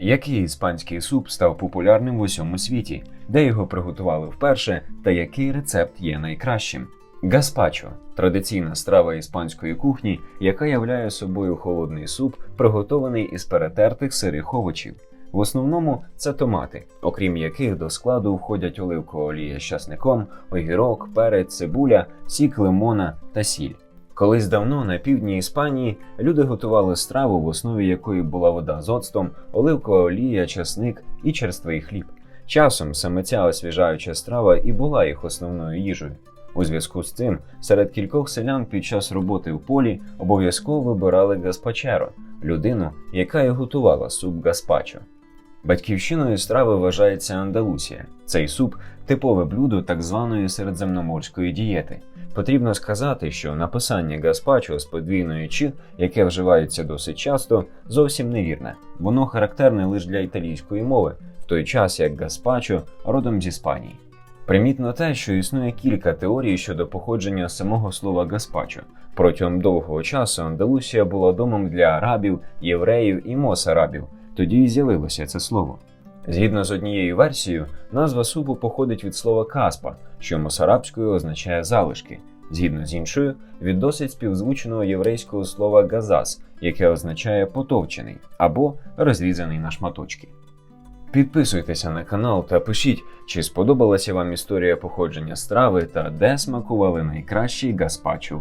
Який іспанський суп став популярним в усьому світі, де його приготували вперше, та який рецепт є найкращим? Гаспачо традиційна страва іспанської кухні, яка являє собою холодний суп, приготований із перетертих сирих овочів. В основному це томати, окрім яких до складу входять оливкова олія з часником, огірок, перець, цибуля, сік лимона та сіль. Колись давно на півдні Іспанії люди готували страву, в основі якої була вода з оцтом, оливкова олія, часник і черствий хліб. Часом саме ця освіжаюча страва і була їх основною їжею. У зв'язку з цим серед кількох селян під час роботи в полі обов'язково вибирали гаспачеро людину, яка і готувала суп гаспачо. Батьківщиною страви вважається Андалусія. Цей суп типове блюдо так званої середземноморської дієти. Потрібно сказати, що написання гаспачо з подвійною чи, яке вживається досить часто, зовсім невірне. Воно характерне лише для італійської мови, в той час як гаспачо родом з Іспанії. Примітно те, що існує кілька теорій щодо походження самого слова гаспачо. Протягом довгого часу Андалусія була домом для арабів, євреїв і мосарабів. Тоді і з'явилося це слово. Згідно з однією версією, назва супу походить від слова каспа, що мосарабською означає залишки. Згідно з іншою, від досить співзвучного єврейського слова газас, яке означає потовчений або розрізаний на шматочки. Підписуйтеся на канал та пишіть, чи сподобалася вам історія походження страви та де смакували найкращий гаспачо.